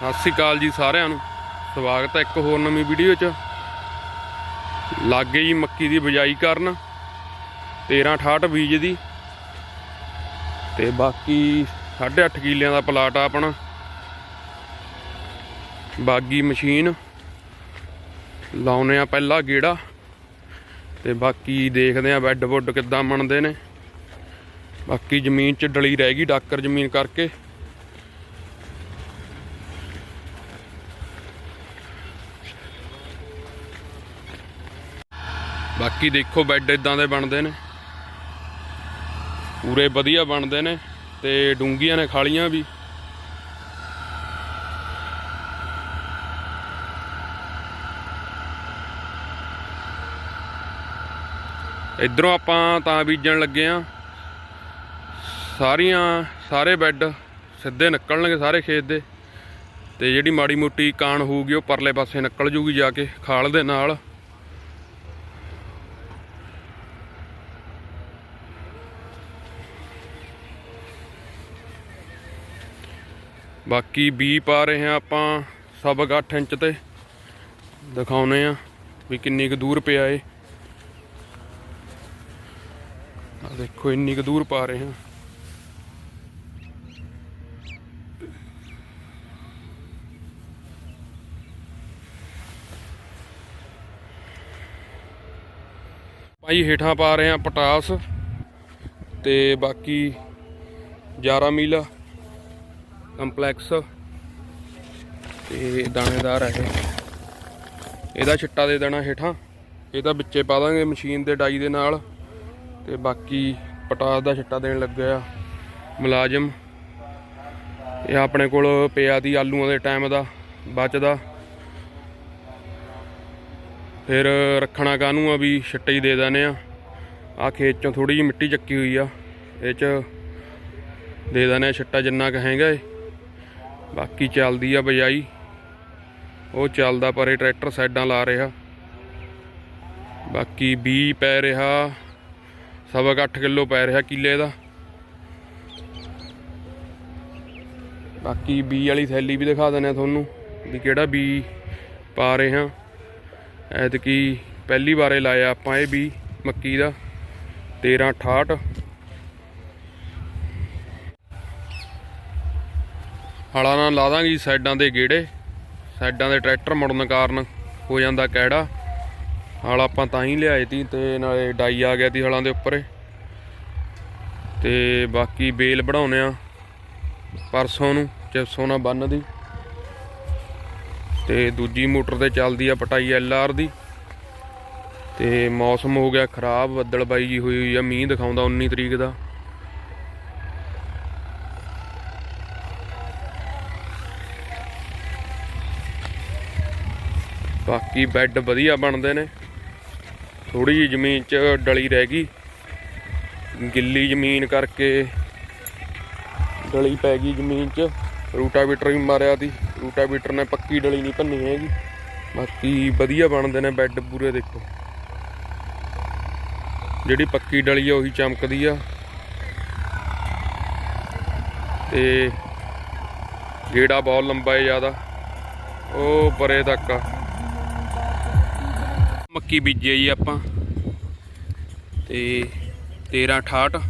ਸਤਿ ਸ਼੍ਰੀ ਅਕਾਲ ਜੀ ਸਾਰਿਆਂ ਨੂੰ। ਸਵਾਗਤ ਹੈ ਇੱਕ ਹੋਰ ਨਵੀਂ ਵੀਡੀਓ 'ਚ। ਲੱਗੇ ਜੀ ਮੱਕੀ ਦੀ ਬਿਜਾਈ ਕਰਨ। 1368 ਬੀਜ ਦੀ। ਤੇ ਬਾਕੀ 8.5 ਕਿੱਲਿਆਂ ਦਾ ਪਲਾਟ ਆ ਆਪਣਾ। ਬਾਗੀ ਮਸ਼ੀਨ। ਲਾਉਨੇ ਆ ਪਹਿਲਾ ਗੇੜਾ। ਤੇ ਬਾਕੀ ਦੇਖਦੇ ਆ ਬੈੱਡ ਬੁੱਡ ਕਿੱਦਾਂ ਬਣਦੇ ਨੇ। ਬਾਕੀ ਜ਼ਮੀਨ 'ਚ ਡਲੀ ਰਹਿ ਗਈ, ਡਾਕਰ ਜ਼ਮੀਨ ਕਰਕੇ। ਬਾਕੀ ਦੇਖੋ ਬੈੱਡ ਇਦਾਂ ਦੇ ਬਣਦੇ ਨੇ। ਪੂਰੇ ਵਧੀਆ ਬਣਦੇ ਨੇ ਤੇ ਡੂੰਗੀਆਂ ਨੇ, ਖਾਲੀਆਂ ਵੀ। ਇਧਰੋਂ ਆਪਾਂ ਤਾਂ ਬੀਜਣ ਲੱਗੇ ਆ। ਸਾਰੀਆਂ, ਸਾਰੇ ਬੈੱਡ ਸਿੱਧੇ ਨਿਕਲਣਗੇ ਸਾਰੇ ਖੇਤ ਦੇ। ਤੇ ਜਿਹੜੀ ਮਾੜੀ ਮੋਟੀ ਕਾਣ ਹੋਊਗੀ, ਉਹ ਪਰਲੇ ਪਾਸੇ ਨਿਕਲ ਜੂਗੀ ਜਾ ਕੇ ਖਾਲ ਦੇ ਨਾਲ। ਬਾਕੀ ਬੀ ਪਾ ਰਹੇ ਹਾਂ ਆਪਾਂ ਸਬਕ 8 ਇੰਚ ਤੇ। ਦਿਖਾਉਨੇ ਆ ਵੀ ਕਿੰਨੀ ਕੁ ਦੂਰ ਪਿਆ ਏ ਆ ਦੇਖੋ, ਇੰਨੀ ਕੁ ਦੂਰ ਪਾ ਰਹੇ ਹਾਂ। ਭਾਈ ਹੇਠਾਂ ਪਾ ਰਹੇ ਹਾਂ ਪਟਾਸ ਤੇ ਬਾਕੀ 11 ਮੀਲਾ। ਕੰਪਲੈਕਸ ਤੇ ਦਾਣੇਦਾਰ ਹੈ ਇਹਦਾ ਛਿੱਟਾ ਦੇ ਦੇਣਾ ਹੇਠਾਂ। ਇਹਦਾ ਵਿੱਚੇ ਪਾ ਦਾਂਗੇ ਮਸ਼ੀਨ ਦੇ ਡਾਈ ਦੇ ਨਾਲ। ਤੇ ਬਾਕੀ ਪਟਾਸ ਦਾ ਛਿੱਟਾ ਦੇਣ ਲੱਗਿਆ ਮੁਲਾਜ਼ਮ। ਇਹ ਆਪਣੇ ਕੋਲ ਪਿਆ ਦੀ ਆਲੂਆਂ ਦੇ ਟਾਈਮ ਦਾ ਬਚਦਾ ਫਿਰ ਰੱਖਣਾ ਕਾਹਨੂੰ ਆ ਵੀ ਛਿੱਟੇ ਹੀ ਦੇ ਦਿੰਦੇ ਆ। ਆ ਖੇਤ ਚੋਂ ਥੋੜੀ ਜਿਹੀ ਮਿੱਟੀ ਚੱਕੀ ਹੋਈ ਆ। ਇਹ ਚ ਦੇ ਦਿੰਦੇ ਆ ਛਿੱਟਾ ਜਿੰਨਾ ਕੁ ਹੈਗਾ ਏ। ਬਾਕੀ ਚੱਲਦੀ ਆ ਬਜਾਈ। ਉਹ ਚੱਲਦਾ ਪਰ ਇਹ ਟਰੈਕਟਰ ਸਾਈਡਾਂ ਲਾ ਰਿਹਾ। ਬਾਕੀ 20 ਪੈ ਰਿਹਾ। ਸਵਾ ਕੁ ਅੱਠ ਕਿਲੋ ਪੈ ਰਿਹਾ ਕਿੱਲੇ ਦਾ। ਬਾਕੀ ਬੀ ਵਾਲੀ ਥੈਲੀ ਵੀ ਦਿਖਾ ਦਿੰਦੇ ਆ ਤੁਹਾਨੂੰ ਵੀ ਕਿਹੜਾ ਬੀ ਪਾ ਰਹੇ ਹਾਂ। ਐਤਕੀ ਪਹਿਲੀ ਵਾਰੇ ਲਾਇਆ ਆਪਾਂ ਇਹ ਬੀ ਮੱਕੀ ਦਾ। 1368 ਹਲਾਂ ਨਾਲ ਲਾ ਦਾਂਗੇ ਸਾਈਡਾਂ ਦੇ ਗੇੜੇ। ਸਾਈਡਾਂ ਦੇ ਟਰੈਕਟਰ ਮੁੜਨ ਕਾਰਨ ਹੋ ਜਾਂਦਾ ਕਿਹੜਾ ਹਲ ਆਪਾਂ ਤਾਂ ਹੀ ਲਿਆਏ ਤੀ ਤੇ ਨਾਲੇ ਡਾਈ ਆ ਗਿਆ ਤੀ ਹਲਾਂ ਦੇ ਉੱਪਰ। ਤੇ ਬਾਕੀ ਬੇਲ ਬਣਾਉਨੇ ਆ ਪਰਸੋਂ ਨੂੰ, ਚਿਪਸੋਂ ਨਾਲ ਬੰਨ ਦੀ ਤੇ ਦੂਜੀ ਮੋਟਰ ਤੇ ਚੱਲਦੀ ਆ ਪਟਾਈ ਐਲ ਆਰ ਦੀ। ਤੇ ਮੌਸਮ ਹੋ ਗਿਆ ਖਰਾਬ, ਬੱਦਲ ਬਾਈ ਜੀ ਹੋਈ ਹੋਈ ਆ, ਮੀਂਹ ਦਿਖਾਉਂਦਾ 19 ਤਰੀਕ ਦਾ। ਬਾਕੀ ਬੈੱਡ ਵਧੀਆ ਬਣਦੇ ਨੇ। ਥੋੜੀ ਜਿਹੀ ਜ਼ਮੀਨ 'ਚ ਡਲੀ ਰਹਿ ਗਈ। ਗਿੱਲੀ ਜ਼ਮੀਨ ਕਰਕੇ ਡਲੀ ਪੈ ਗਈ ਜ਼ਮੀਨ 'ਚ। ਰੂਟਾਵੀਟਰ ਵੀ ਮਾਰਿਆ ਦੀ ਰੂਟਾਵੀਟਰ ਨੇ ਪੱਕੀ ਡਲੀ ਨਹੀਂ ਭੰਨੀ ਹੈਗੀ। ਬਾਕੀ ਵਧੀਆ ਬਣਦੇ ਨੇ ਬੈੱਡ ਪੂਰੇ ਦੇਖੋ। ਜਿਹੜੀ ਪੱਕੀ ਡਲੀ ਆ ਉਹੀ ਚਮਕਦੀ ਆ। ਤੇ ਗੇੜਾ ਬਹੁਤ ਲੰਬਾ ਹੈ ਜ਼ਿਆਦਾ। ਉਹ ਪਰੇ ਤੱਕ ਆ। ਮੱਕੀ ਬੀਜੀ ਜੀ ਆਪਾਂ। ਤੇ 1368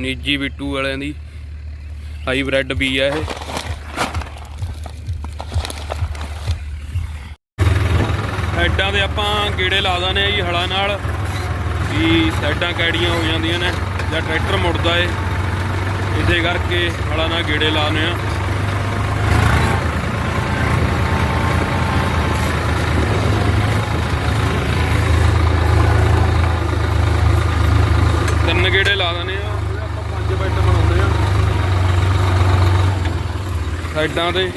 ਨਿੱਜੀ ਬਿੱਟੂ ਵਾਲਿਆਂ ਦੀ ਹਾਈਬ੍ਰਿਡ ਬੀ ਆ ਇਹ। ਸਾਈਡਾਂ ਦੇ ਆਪਾਂ ਗੇੜੇ ਲਾ ਦਾਨੇ ਆ ਜੀ ਹਲਾਂ ਨਾਲ। ਵੀ ਸਾਈਡਾਂ ਕੈੜੀਆਂ ਹੋ ਜਾਂਦੀਆਂ ਨੇ ਜਾਂ ਟਰੈਕਟਰ ਮੁੜਦਾ ਏ। ਇਸੇ ਕਰਕੇ ਹਲਾਂ ਨਾਲ ਗੇੜੇ ਲਾਉਨੇ ਆ। ਤਿੰਨ ਗੇੜੇ ਲਾ ਦਨੇ ਆ। ਆਪਾਂ ਪੰਜ ਬੈੱਡ ਬਣਾਉਂਦੇ ਆ। ਸਾਈਡਾਂ ਤੇ।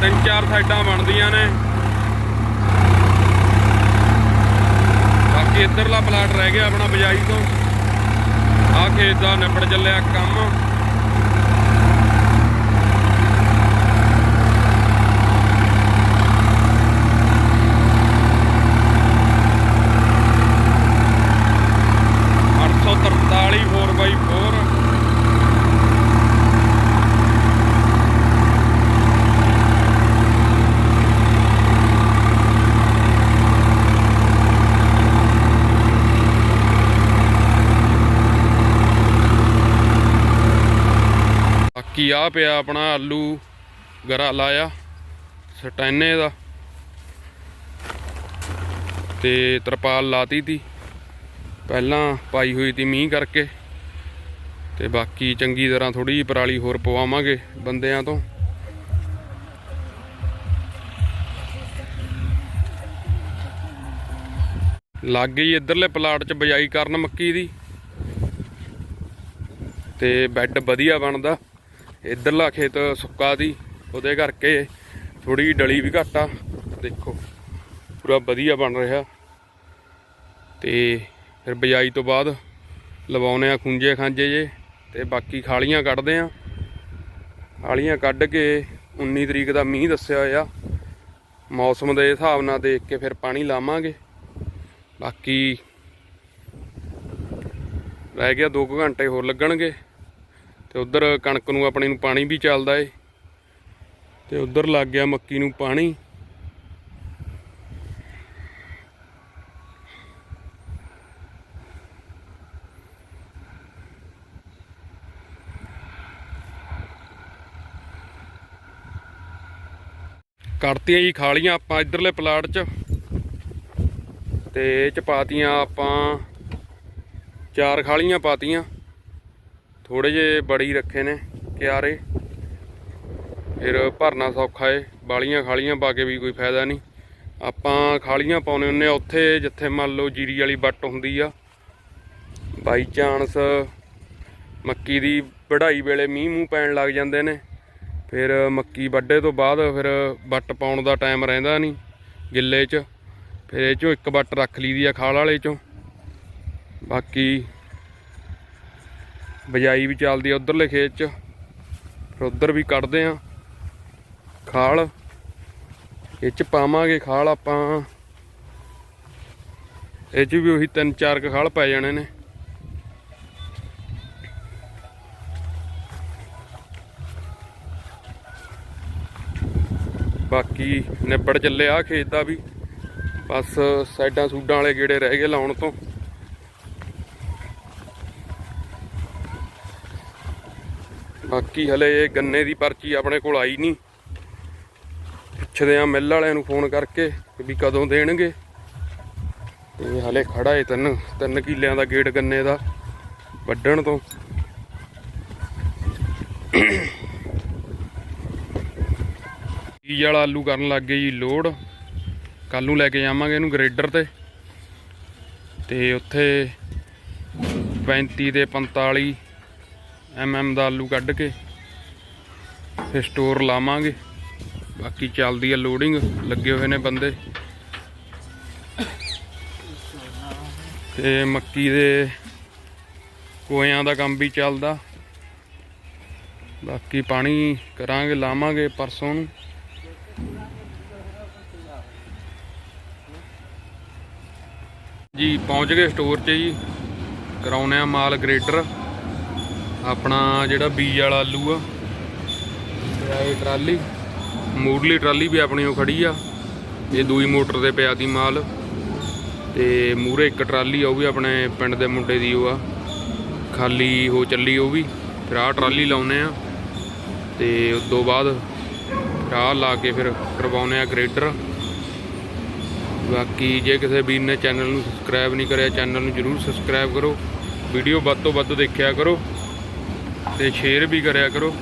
ਤਿੰਨ ਚਾਰ ਸਾਈਡਾਂ ਬਣਦੀਆਂ ਨੇ। ਬਾਕੀ ਇੱਧਰਲਾ ਪਲਾਟ ਰਹਿ ਗਿਆ ਆਪਣਾ ਬਜਾਈ ਤੋਂ। ਆ ਖੇਤ ਦਾ ਨਿਬੜ ਚੱਲਿਆ ਕੰਮ। ਬਾਕੀ ਆ ਪਿਆ ਆਪਣਾ ਆਲੂ ਗਰਾ ਲਾਇਆ, ਸਟੈਨੇ ਦਾ। ਤੇ ਤਰਪਾਲ ਲਾਤੀ ਤੀ। ਪਹਿਲਾਂ ਪਾਈ ਹੋਈ ਤੀ ਮੀਂਹ ਕਰਕੇ। ਤੇ ਬਾਕੀ ਚੰਗੀ ਤਰ੍ਹਾਂ ਥੋੜੀ ਜਿਹੀ ਪਰਾਲੀ ਹੋਰ ਪਵਾਵਾਂਗੇ ਬੰਦਿਆਂ ਤੋਂ। ਲੱਗ ਗਈ ਇਧਰਲੇ ਪਲਾਟ 'ਚ ਬਜਾਈ ਕਰਨ ਮੱਕੀ ਦੀ। ਤੇ ਬੈੱਡ ਵਧੀਆ ਬਣਦਾ। ਇਧਰਲਾ ਖੇਤ ਸੁੱਕਾ ਦੀ ਉਹਦੇ ਕਰਕੇ ਥੋੜੀ ਜਿਹੀ ਡਲੀ ਵੀ ਘੱਟ ਆ। ਦੇਖੋ, ਪੂਰਾ ਵਧੀਆ ਬਣ ਰਿਹਾ। ਤੇ ਫਿਰ ਬਜਾਈ ਤੋਂ ਬਾਅਦ ਲਵਾਉਨੇ ਆ ਖੁੰਝੇ ਖਾਂਜੇ ਜੇ, ਤੇ ਬਾਕੀ ਖਾਲੀਆਂ ਕੱਢਦੇ ਆ। ਖਾਲੀਆਂ ਕੱਢ ਕੇ 19 ਤਰੀਕ ਦਾ ਮੀਂਹ ਦੱਸਿਆ ਹੋਇਆ। ਮੌਸਮ ਦੇ ਹਿਸਾਬ ਨਾਲ ਦੇਖ ਕੇ ਫਿਰ ਪਾਣੀ ਲਾਵਾਂਗੇ। ਬਾਕੀ ਰਹਿ ਗਿਆ 2 ਘੰਟੇ ਹੋਰ ਲੱਗਣਗੇ। ਤੇ ਉਧਰ ਕਣਕ ਨੂੰ ਆਪਣੇ ਨੂੰ ਪਾਣੀ ਵੀ ਚੱਲਦਾ ਏ। ਤੇ ਉਧਰ ਲੱਗ ਗਿਆ ਮੱਕੀ ਨੂੰ ਪਾਣੀ। ਕੱਢਤੀਆਂ ਜੀ ਖਾਲੀਆਂ ਆਪਾਂ ਇਧਰਲੇ ਪਲਾਟ 'ਚ। ਤੇ ਇਹ 'ਚ ਪਾਤੀਆਂ ਆਪਾਂ ਚਾਰ ਖਾਲੀਆਂ ਪਾਤੀਆਂ। ਥੋੜੇ ਜੇ ਬੜੀ ਰੱਖੇ ਨੇ ਕਿਆਰੇ। ਫਿਰ ਭਰਨਾ ਸੌਖਾ ਏ, ਬਾਲੀਆਂ ਖਾਲੀਆਂ ਪਾ ਕੇ ਵੀ ਕੋਈ ਫਾਇਦਾ ਨਹੀਂ। ਆਪਾਂ ਖਾਲੀਆਂ ਪਾਉਨੇ ਹੁੰਨੇ ਆ ਉੱਥੇ, ਜਿੱਥੇ ਮੰਨ ਲਓ ਜੀਰੀ ਵਾਲੀ ਵੱਟ ਹੁੰਦੀ ਆ। ਬਾਈ ਚਾਂਸ ਮੱਕੀ ਦੀ ਵਢਾਈ ਵੇਲੇ ਮੀਂਹ ਮੂੰਹ ਪੈਣ ਲੱਗ ਜਾਂਦੇ ਨੇ। ਫਿਰ ਮੱਕੀ ਵੱਢੇ ਤੋਂ ਬਾਅਦ ਫਿਰ ਵੱਟ ਪਾਉਣ ਦਾ ਟਾਈਮ ਰਹਿੰਦਾ ਨਹੀਂ ਗਿੱਲੇ 'ਚ। ਫਿਰ ਇਹ 'ਚੋਂ ਇੱਕ ਵੱਟ ਰੱਖ ਲਈਦੀ ਆ ਖਾਲ ਵਾਲੇ 'ਚੋਂ। ਬਾਕੀ ਬਜਾਈ ਵੀ ਚੱਲਦੀ ਆ ਉਧਰਲੇ ਖੇਤ 'ਚ। ਫਿਰ ਉਧਰ ਵੀ ਕੱਢਦੇ ਆ ਖਾਲ। ਇਹ 'ਚ ਪਾਵਾਂਗੇ ਖਾਲ ਆਪਾਂ। ਇਹ 'ਚ ਵੀ ਉਹੀ ਤਿੰਨ ਚਾਰ ਕੁ ਖਾਲ ਪੈ ਜਾਣੇ ਨੇ। ਬਾਕੀ ਨਿਬੜ ਚੱਲੇ ਆ ਖੇਤ ਦਾ ਵੀ। ਬਸ ਸਾਈਡਾਂ ਸੂਡਾਂ ਵਾਲੇ ਗੇੜੇ ਰਹਿ ਗਏ ਲਾਉਣ ਤੋਂ। ਬਾਕੀ ਹਲੇ ਇਹ ਗੰਨੇ ਦੀ ਪਰਚੀ ਆਪਣੇ ਕੋਲ ਆਈ ਨਹੀਂ। ਪੁੱਛਦੇ ਆ ਮਿੱਲ ਵਾਲਿਆਂ ਨੂੰ ਫੋਨ ਕਰਕੇ ਵੀ ਕਦੋਂ ਦੇਣਗੇ। ਤੇ ਹਲੇ ਖੜਾ ਏ ਤਿੰਨ ਤਿੰਨ ਕਿੱਲਿਆਂ ਦਾ ਗੇਟ ਗੰਨੇ ਦਾ ਵੱਢਣ ਤੋਂ। ਬੀਜ ਵਾਲਾ ਆਲੂ ਕਰਨ ਲੱਗ ਗਏ ਜੀ ਲੋਡ। ਕੱਲ ਨੂੰ ਲੈ ਕੇ ਜਾਵਾਂਗੇ ਇਹਨੂੰ ਗ੍ਰੇਡਰ ਤੇ। ਤੇ ਉੱਥੇ 35 ਤੇ 45 ਐਮਐਮ ਦਾ ਆਲੂ ਕੱਢ ਕੇ ਫਿਰ ਸਟੋਰ ਲਾਵਾਂਗੇ। ਬਾਕੀ ਚੱਲਦੀ ਆ ਲੋਡਿੰਗ ਲੱਗੇ ਹੋਏ ਨੇ ਬੰਦੇ। ਤੇ ਮੱਕੀ ਦੇ ਕੋਇਆਂ ਦਾ ਕੰਮ ਵੀ ਚੱਲਦਾ। ਬਾਕੀ ਪਾਣੀ ਕਰਾਂਗੇ, ਲਾਵਾਂਗੇ ਪਰਸੋਂ ਨੂੰ। ਜੀ, ਪਹੁੰਚ ਗਏ ਸਟੋਰ 'ਚ ਜੀ। ਕਰਾਉਨੇ ਆ ਮਾਲ ਗ੍ਰੇਡਰ ਆਪਣਾ ਜਿਹੜਾ ਬੀਜ ਵਾਲਾ ਆਲੂ ਆ ਤੇ ਇਹ ਟਰਾਲੀ, ਮੂਰਲੀ ਟਰਾਲੀ ਵੀ ਆਪਣੀ ਉਹ ਖੜੀ ਆ, ਇਹ ਦੂਈ ਮੋਟਰ 'ਤੇ ਪਿਆ ਦੀ ਮਾਲ, ਤੇ ਮੂਰੇ ਇੱਕ ਟਰਾਲੀ ਆ, ਉਹ ਵੀ ਆਪਣੇ ਪਿੰਡ ਦੇ ਮੁੰਡੇ ਦੀ ਉਹ ਆ, ਖਾਲੀ ਹੋ ਚੱਲੀ ਉਹ ਵੀ, ਫਿਰ ਆਹ ਟਰਾਲੀ ਲਾਉਨੇ ਆ, ਤੇ ਉਸ ਤੋਂ ਬਾਅਦ ਰਾਹ ਲਾ ਕੇ ਫਿਰ ਕਰਵਾਉਨੇ ਆ ਗ੍ਰੇਡਰ, ਬਾਕੀ ਜੇ ਕਿਸੇ ਵੀਰ ਨੇ ਚੈਨਲ ਨੂੰ ਸਬਸਕ੍ਰਾਈਬ ਨਹੀਂ ਕਰਿਆ ਚੈਨਲ ਨੂੰ ਜਰੂਰ ਸਬਸਕ੍ਰਾਈਬ ਕਰੋ, ਵੀਡੀਓ ਵੱਧ ਤੋਂ ਵੱਧ ਦੇਖਿਆ ਕਰੋ ਤੇ ਸ਼ੇਅਰ ਵੀ ਕਰਿਆ ਕਰੋ।